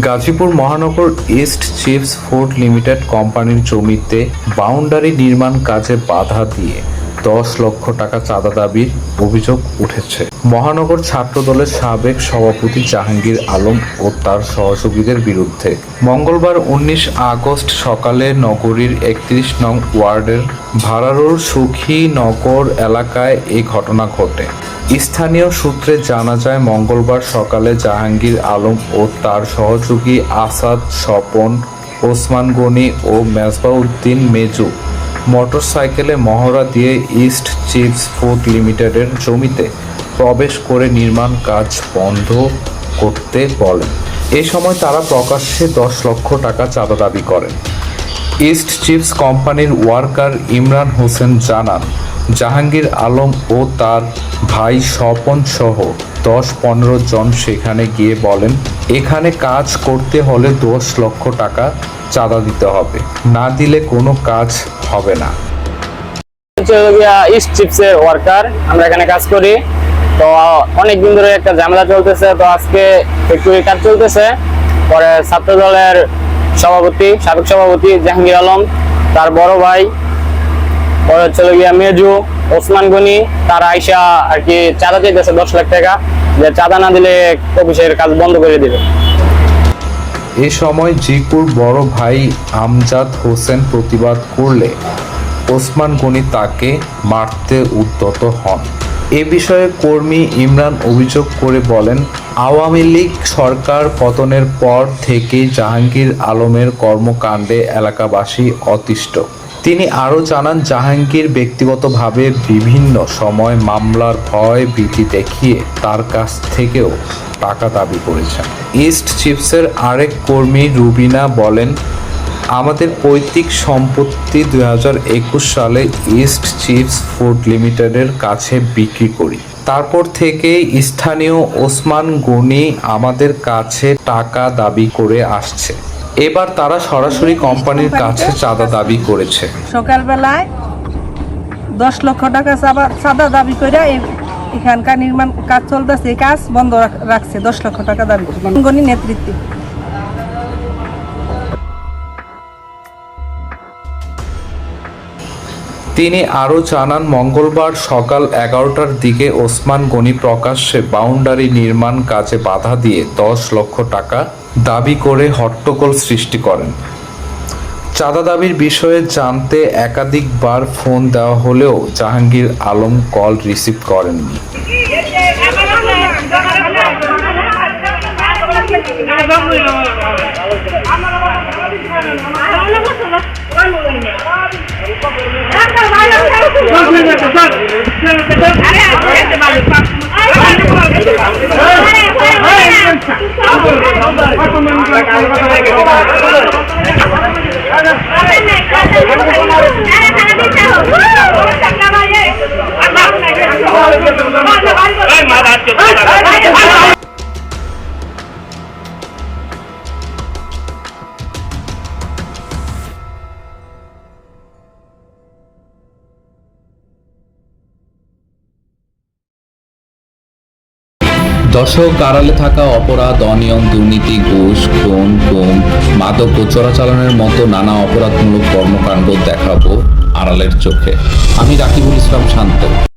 গাজীপুর মহানগর east chips food limited কোম্পানির জমিতে বাউন্ডারি নির্মাণ কাজে বাধা দিয়ে দশ লক্ষ টাকা চাঁদা দাবির অভিযোগ উঠেছে। মহানগর ছাত্রদলের সাবেক সভাপতি জাহাঙ্গীর আলম ও তার সহযোগীদের বিরুদ্ধে। মঙ্গলবার উনিশ আগস্ট সকালে নগরীর একত্রিশ নং ওয়ার্ডের ভাড়ারোর সুখী নগর এলাকায় এই ঘটনা ঘটে। স্থানীয় সূত্রে জানা যায়, মঙ্গলবার সকালে জাহাঙ্গীর আলম ও তার সহযোগী আসাদ স্বপন, ওসমান গনি ও মেজবাউদ্দিন মেজু মোটরসাইকেলে মহড়া দিয়ে ইস্ট চিপস ফুড লিমিটেডের জমিতে প্রবেশ করে নির্মাণ কাজ বন্ধ করতে বলেন। এ সময় তারা প্রকাশ্যে দশ লক্ষ টাকা চাঁদা দাবি করেন। ইস্ট চিপস কোম্পানির ওয়ার্কার ইমরান হোসেন জানান জাহাঙ্গীর আলম ও তার ভাই স্বপন সহ দশ পনেরো জন সেখানে গিয়ে বলেন, এখানে কাজ করতে হলে দশ লক্ষ টাকা চাঁদা দিতে হবে। না দিলে কোনো কাজ হবে না। ইস্ট চিপসের ওয়ার্কার আমরা এখানে কাজ করি। তো অনেক দিন ধরে একটা ঝামেলা চলতেছে, তো আজকে ফ্যাক্টরি কাজ চলতেছে। পরে ছাত্র দলের সভাপতি, সাবেক সভাপতি জাহাঙ্গীর আলম, তার বড় ভাই পরে হচ্ছে গিয়া মেজু ওসমান গনি, তার আইসা আর কি চাঁদা চাইতেছে দশ লাখ টাকা, যে চাঁদা না দিলে অফিসের কাজ বন্ধ করে দিবে। এ সময় বড় ভাই আমজাদ হোসেন প্রতিবাদ করলে ওসমান গনি তাকে মারতে উদ্যত হন। এ বিষয়ে কর্মী ইমরান অভিযোগ করে বলেন, আওয়ামী লীগ সরকার পতনের পর থেকেই জাহাঙ্গীর আলমের কর্মকাণ্ডে এলাকাবাসী অতিষ্ঠ। তিনি আরও জানান, জাহাঙ্গীর ব্যক্তিগতভাবে বিভিন্ন সময় মামলার ভয় ভীতি দেখিয়ে তার কাছ থেকেও টাকা দাবি করেছেন। ইস্ট চিপসের আরেক কর্মী রুবিনা বলেন, আমাদের পৈতৃক সম্পত্তি দু হাজার একুশ সালে ইস্ট চিপস ফুড লিমিটেডের কাছে বিক্রি করি। তারপর থেকে স্থানীয় ওসমান গনি আমাদের কাছে টাকা দাবি করে আসছে। এবার তারা সরাসরি কোম্পানির কাছে চাঁদা দাবি করেছে। সকালবেলায় দশ লক্ষ টাকা চাঁদা- দাবি করে এখানকার নির্মাণ কাজ চলতেছে এই কাজ বন্ধ রাখছে দশ লক্ষ টাকা দাবি করে গণি নেতৃত্বে। তিনি আরও জানান মঙ্গলবার সকাল এগারোটার দিকে ওসমান গনি প্রকাশ্যে বাউন্ডারি নির্মাণ কাজে বাধা দিয়ে দশ লক্ষ টাকা দাবি করে হট্টগোল সৃষ্টি করেন। চাঁদা দাবির বিষয়ে জানতে একাধিকবার ফোন দেওয়া হলেও জাহাঙ্গীর আলম কল রিসিভ করেননি। Thank you. দর্শক, আড়ালে থাকা অপরাধ, অনিয়ম, দুর্নীতি, ঘুষ, খুন গুম মাদক ও চোরাচালানের মতো নানা অপরাধমূলক কর্মকাণ্ড দেখাবো আড়ালের চোখে। আমি রাকিবুল ইসলাম শান্ত।